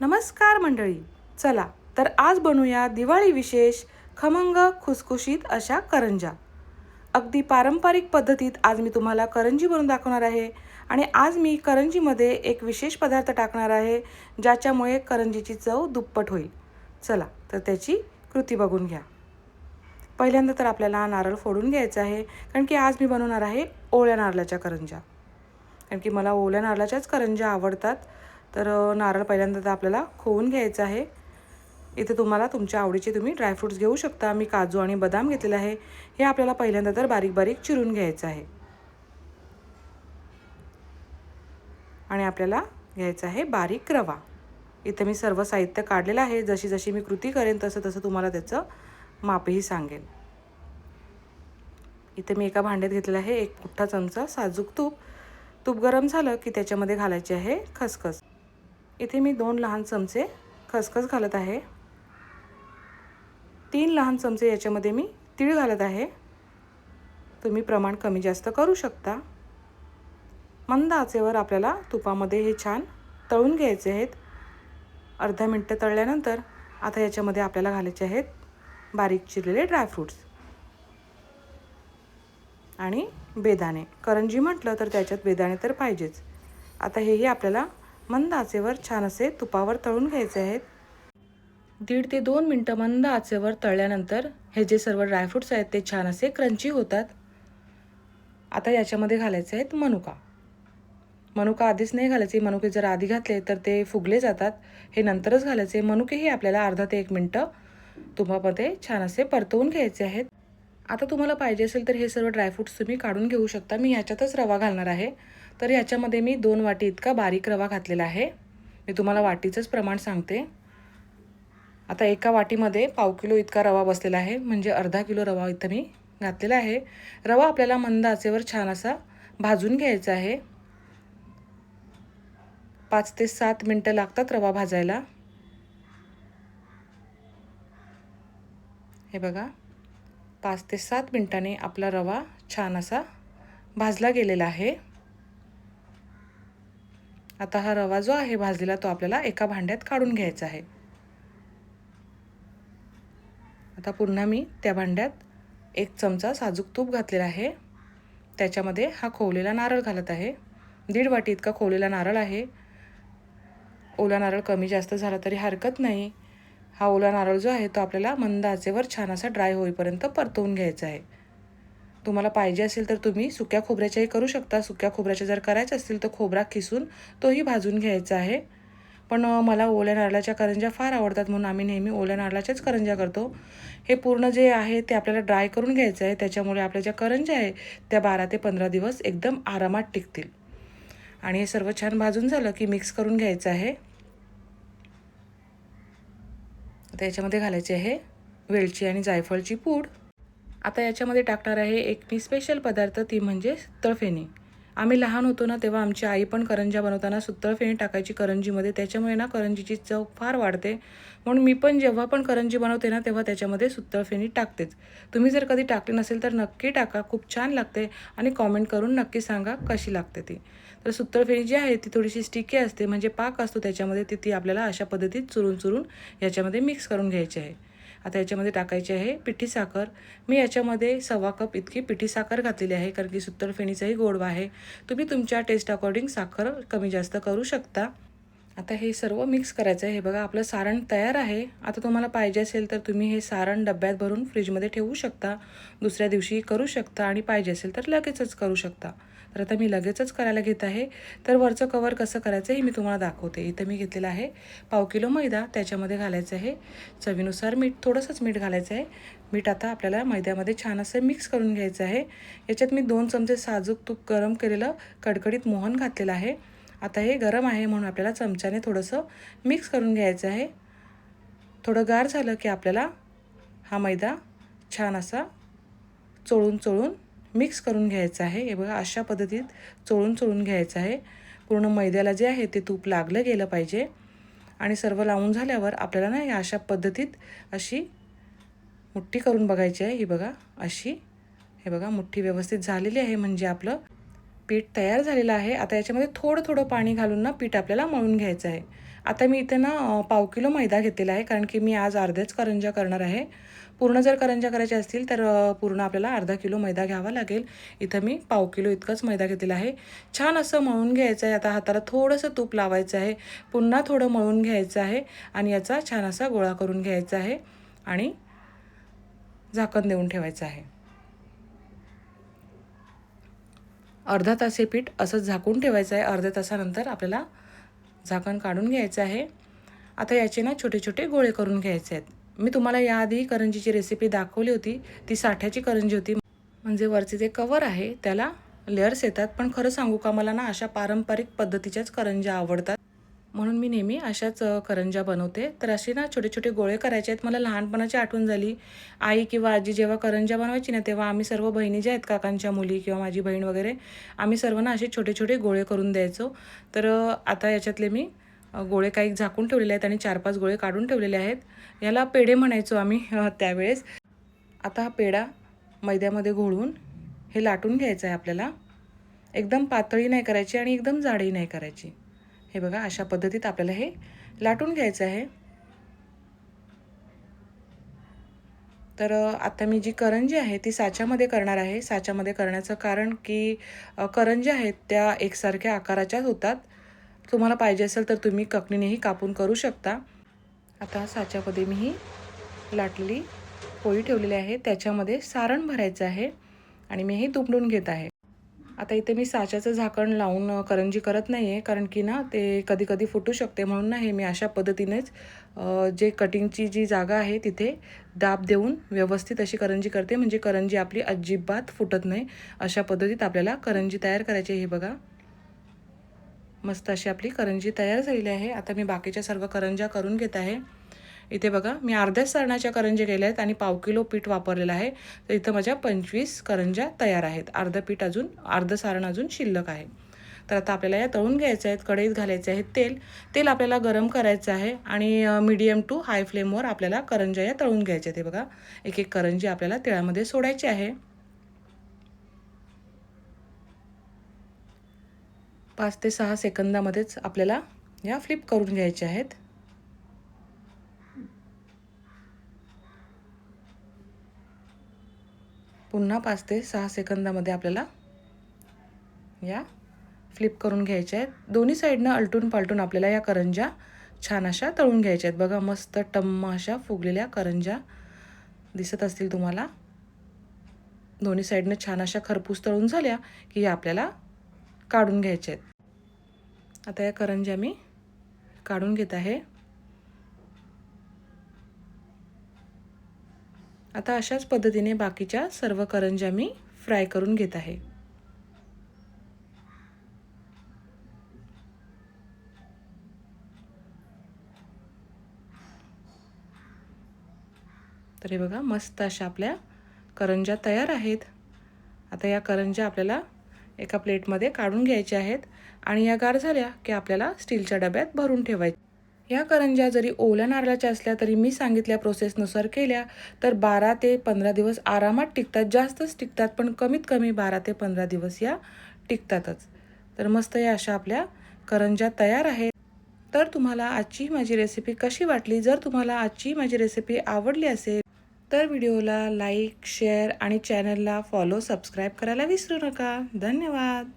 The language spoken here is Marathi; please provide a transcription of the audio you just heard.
नमस्कार मंडळी. चला तर आज बनवूया दिवाळी विशेष खमंग खुसखुशीत अशा करंजा. अगदी पारंपरिक पद्धतीत आज मी तुम्हाला करंजी बनवून दाखवणार आहे आणि आज मी करंजीमध्ये एक विशेष पदार्थ टाकणार आहे ज्याच्यामुळे करंजीची चव दुप्पट होईल. चला तर त्याची कृती बघून घ्या. पहिल्यांदा तर आपल्याला नारळ फोडून घ्यायचं आहे कारण की आज मी बनवणार आहे ओळ्या नारळाच्या करंजा. कारण की मला ओल्या नारळाच्याच करंज्या आवडतात. तर नारळ पहिल्यांदा तर आपल्याला खोवून घ्यायचं आहे. इथे तुम्हाला तुमच्या आवडीचे तुम्ही ड्रायफ्रूट्स घेऊ शकता. मी काजू आणि बदाम घेतलेलं आहे. हे आपल्याला पहिल्यांदा तर बारीक बारीक चिरून घ्यायचं आहे. आणि आपल्याला घ्यायचं आहे बारीक रवा. इथे मी सर्व साहित्य काढलेलं आहे. जशी जशी मी कृती करेन तसं तसं तुम्हाला त्याचं मापही सांगेन. इथे मी एका भांड्यात घेतलेलं आहे एक मोठा चमचा साजूक तूप. तूप गरम झालं की त्याच्यामध्ये घालायचे आहे खसखस. इथे मी दोन लहान चमचे खसखस घालत आहे. तीन लहान चमचे याच्यामध्ये मी तीळ घालत आहे. तुम्ही प्रमाण कमी जास्त करू शकता. मंद आचेवर आपल्याला तुपामध्ये हे छान तळून घ्यायचे आहेत. अर्धा मिनटं तळल्यानंतर आता याच्यामध्ये आपल्याला घालायचे आहेत बारीक चिरलेले ड्रायफ्रूट्स आणि बेदाणे. करंजी म्हटलं तर त्याच्यात बेदाणे तर पाहिजेच. आता हेही आपल्याला मंद आचेवर छान असे तुपावर तळून घ्यायचे आहेत. दीड ते दोन मिनटं मंद आचेवर तळल्यानंतर हे जे सर्व ड्रायफ्रूट्स आहेत ते छान असे क्रंची होतात. आता याच्यामध्ये घालायचे आहेत मनुका. मनुका आधीच नाही घालायचे. मनुके जर आधी घातले तर ते फुगले जातात. हे नंतरच घालायचे. मनुकेही आपल्याला अर्धा ते एक मिनटं तुपामध्ये छान असे परतवून घ्यायचे आहेत. आता तुम्हाला पाहिजे असेल तर हे सर्व ड्रायफ्रूट्स तुम्ही काढून घेऊ शकता. मी ह्याच्यातच रवा घालणार आहे. तर ह्याच्यामध्ये मी दोन वाटी इतका बारीक रवा घातलेला आहे. मी तुम्हाला वाटीचंच प्रमाण सांगते. आता एका वाटीमध्ये पाव किलो इतका रवा बसलेला आहे. म्हणजे अर्धा किलो रवा इथं मी घातलेला आहे. रवा आपल्याला मंद आचेवर छान असा भाजून घ्यायचा आहे. पाच ते सात मिनटं लागतात रवा भाजायला. हे बघा पाच ते सात मिनटांनी आपला रवा छान असा भाजला गेलेला आहे. आता हा रवा जो आहे भाजलेला तो आपल्याला एका भांड्यात काढून घ्यायचा आहे. आता पुन्हा मी त्या भांड्यात एक चमचा साजूक तूप घातलेला आहे. त्याच्यामध्ये हा खोवलेला नारळ घालत आहे. दीड वाटी इतका खोवलेला नारळ आहे. ओला नारळ कमी जास्त झाला तरी हरकत नाही. हा ओला नारळ जो आहे तो आपल्याला मंद आचेवर छान असा ड्राय होईपर्यंत परतवून घ्यायचा आहे. तुम्हाला पाहिजे असेल तर तुम्ही सुक्या खोबऱ्याच्याही करू शकता. सुक्या खोबऱ्याच्या जर करायचं असतील तर खोबरा किसून तोही भाजून घ्यायचा आहे. पण मला ओल्या नारळाच्या करंज्या फार आवडतात म्हणून आम्ही नेहमी ओल्या नारळाच्याच करंज्या करतो. हे पूर्ण जे आहे ते आपल्याला ड्राय करून घ्यायचं आहे. त्याच्यामुळे आपल्या ज्या करंज्या आहे त्या बारा ते पंधरा दिवस एकदम आरामात टिकतील. आणि हे सर्व छान भाजून झालं की मिक्स करून घ्यायचं आहे. त्याच्यामध्ये घालायची आहे वेलची आणि जायफळची पूड. आता याच्यामध्ये टाकणार आहे एक मी स्पेशल पदार्थ ती म्हणजे तळफेणी. आम्ही लहान होतो ना तेव्हा आमची आई पण करंज्या बनवताना सुतळफेणी टाकायची करंजीमध्ये. त्याच्यामुळे ना करंजीची चव फार वाढते. म्हणून मी पण जेव्हा पण करंजी बनवते ना तेव्हा त्याच्यामध्ये सुतळफेणी टाकतेच. तुम्ही जर कधी टाकली नसेल तर नक्की टाका. खूप छान लागते आणि कॉमेंट करून नक्की सांगा कशी लागते ती. तर सुतळफेणी जी आहे ती थोडीशी स्टिकी असते. म्हणजे पाक असतो त्याच्यामध्ये ती ती आपल्याला अशा पद्धतीत चुरून चुरून याच्यामध्ये मिक्स करून घ्यायची आहे. आता याच्यामध्ये टाकायची आहे पिठी साखर. मी याच्यामध्ये सव्वा कप इतकी पिठी साखर घातलेली आहे कारण की सुत्तरफेणीचाही गोडवा आहे. तुम्ही तुमच्या टेस्ट अकॉर्डिंग साखर कमी जास्त करू शकता. आता हे सर्व मिक्स करायचं आहे. हे बघा आपलं सारण तयार आहे. आता तुम्हाला पाहिजे असेल तर तुम्ही हे सारण डब्यात भरून फ्रीजमध्ये ठेवू शकता. दुसऱ्या दिवशी करू शकता आणि पाहिजे असेल तर लगेचच करू शकता. तर आता मी लगेचच करायला घेत आहे. तर वरचं कवर कसं करायचं हे मी तुम्हाला दाखवते. इथं मी घेतलेलं आहे पाव किलो मैदा. त्याच्यामध्ये घालायचं आहे चवीनुसार मीठ थोडंसंच मीठ घालायचं आहे. मीठ आता आपल्याला मैद्यामध्ये छान असं मिक्स करून घ्यायचं आहे. याच्यात मी दोन चमचे साजूक तूप गरम केलेलं कडकडीत मोहन घातलेलं आहे. आता हे गरम आहे म्हणून आपल्याला चमच्याने थोडंसं मिक्स करून घ्यायचं आहे. थोडं गार झालं की आपल्याला हा मैदा छान असा चोळून चोळून मिक्स करून घ्यायचं आहे. हे बघा अशा पद्धतीत चोळून चोळून घ्यायचं आहे. पूर्ण मैद्याला जे आहे ते तूप लागलं गेलं पाहिजे. आणि सर्व लावून झाल्यावर आपल्याला ना या अशा पद्धतीत अशी मुठ्ठी करून बघायची आहे. ही बघा अशी. हे बघा मुठ्ठी व्यवस्थित झालेली आहे म्हणजे आपलं पीठ तयार झालेलं आहे. आता याच्यामध्ये थोडं थोडं पाणी घालून ना पीठ आपल्याला मळून घ्यायचं आहे. आता मी इथे ना पाव किलो मैदा घेतलेला आहे कारण की मी आज अर्ध्याच करंजा करणार आहे. पूर्ण जर करंज्या करायच्या असतील तर पूर्ण आपल्याला अर्धा किलो मैदा घ्यावा लागेल. इथं मी पाव किलो इतकंच मैदा घेतलेला आहे. छान असं मळून घ्यायचं आहे. आता हाताला थोडंसं तूप लावायचं आहे. पुन्हा थोडं मळून घ्यायचं आहे आणि याचा छान असा गोळा करून घ्यायचा आहे आणि झाकण देऊन ठेवायचं आहे. अर्धा तास हे पीठ असंच झाकून ठेवायचं आहे. अर्ध्या तासानंतर आपल्याला झाकण काढून घ्यायचं आहे. आता याचे ना छोटे छोटे गोळे करून घ्यायचे आहेत. मी तुम्हाला याआधी करंजीची रेसिपी दाखवली होती. ती साठ्याची करंजी होती. म्हणजे वरचे जे कवर आहे त्याला लेअर्स येतात. पण खरं सांगू का मला ना अशा पारंपरिक पद्धतीच्याच करंज्या आवडतात. म्हणून मी नेहमी अशाच करंजा करंज्या बनवते. तर असे ना छोटे छोटे गोळे करायचे आहेत. मला लहानपणाची आठवण झाली. आई किंवा आजी जेव्हा करंज्या बनवायची ना तेव्हा आम्ही सर्व बहिणी ज्या आहेत काकांच्या मुली किंवा माझी बहीण वगैरे आम्ही सर्व ना असे छोटे छोटे गोळे करून द्यायचो. तर आता याच्यातले मी गोळे काही झाकून ठेवलेले आहेत आणि चार पाच गोळे काढून ठेवलेले आहेत. याला पेढे म्हणायचो आम्ही त्यावेळेस. आता हा पेढा मैद्यामध्ये घोळून हे लाटून घ्यायचं आहे आपल्याला. एकदम पातळी नाही करायची आणि एकदम जाडही नाही करायची. हे बघा अशा पद्धतीत आपल्याला हे लाटून घ्यायचं आहे. तर आता मी जी करंजी आहे ती साच्यामध्ये करणार आहे. साच्यामध्ये करण्याचं कारण की करंजी करंज्या आहेत त्या एकसारख्या आकाराच्याच होतात. तुम्हाला पाहिजे असेल तर तुम्ही ककणीनेही कापून करू शकता. आता साच्यामध्ये मी ही लाटलेली पोळी ठेवलेली आहे. त्याच्यामध्ये सारण भरायचं आहे आणि मी हे दुमडून घेत आहे. आता इथे मी साच्याचं झाकण लावून करंजी करत नाही आहे कारण की ना ते कधी कधी फुटू शकते. म्हणून ना हे मी अशा पद्धतीनेच जे कटिंगची जी जागा आहे तिथे दाब देऊन व्यवस्थित अशी करंजी करते. म्हणजे करंजी आपली अजिबात फुटत नाही. अशा पद्धतीत आपल्याला करंजी तयार करायची आहे. हे बघा. मस्त अशी आपली करंजी तयार झालेली आहे. आता मी बाकीच्या सर्व करंज्या करून घेत आहे. इथे बघा मी अर्ध्याच सारणाच्या करंज्या केल्या आहेत आणि पाव किलो पीठ वापरलेलं आहे. तर इथं माझ्या पंचवीस करंज्या तयार आहेत. अर्धं पीठ अजून अर्धं सारण अजून शिल्लक आहे. तर आता आपल्याला या तळून घ्यायचं आहेत कढईत घालायचे आहे तेल. तेल आपल्याला गरम करायचं आहे आणि मीडियम टू हाय फ्लेमवर आपल्याला करंज्या या तळून घ्यायच्या आहेत. बघा एक एक करंजी आपल्याला तेळामध्ये सोडायची आहे. पाच ते सहा सेकंदामध्येच आपल्याला या फ्लिप करून घ्यायच्या आहेत. पुन्हा पाच ते सहा सेकंदामध्ये आपल्याला या फ्लिप करून घ्यायच्या आहेत. दोन्ही साईडनं अलटून पालटून आपल्याला या करंज्या छान अशा तळून घ्यायच्या आहेत. बघा मस्त टम्म अशा फुगलेल्या करंज्या दिसत असतील तुम्हाला. दोन्ही साईडनं छान अशा खरपूस तळून झाल्या की या आपल्याला काढून घ्यायच्या आहेत. आता या करंज्या मी काढून घेत आहे. आता अशाच पद्धतीने बाकीच्या सर्व करंज्या मी फ्राय करून घेत आहे. तर हे बघा मस्त अशा आपल्या करंज्या तयार आहेत. आता या करंज्या आपल्याला एका प्लेटमध्ये काढून घ्यायच्या आहेत आणि या गार झाल्या की आपल्याला स्टीलच्या डब्यात भरून ठेवायच्या. या करंज्या जरी ओल्या नारळाच्या असल्या तरी मी सांगितल्या प्रोसेसनुसार केल्या तर बारा ते पंधरा दिवस आरामात टिकतात. जास्तच टिकतात पण कमीत कमी बारा ते पंधरा दिवस या टिकतातच. तर मस्त या अशा आपल्या करंज्या तयार आहेत. तर तुम्हाला आजची माझी रेसिपी कशी वाटली? जर तुम्हाला आजची माझी रेसिपी आवडली असेल तर व्हिडिओला लाईक शेअर आणि चॅनलला फॉलो सबस्क्राईब करायला विसरू नका. धन्यवाद.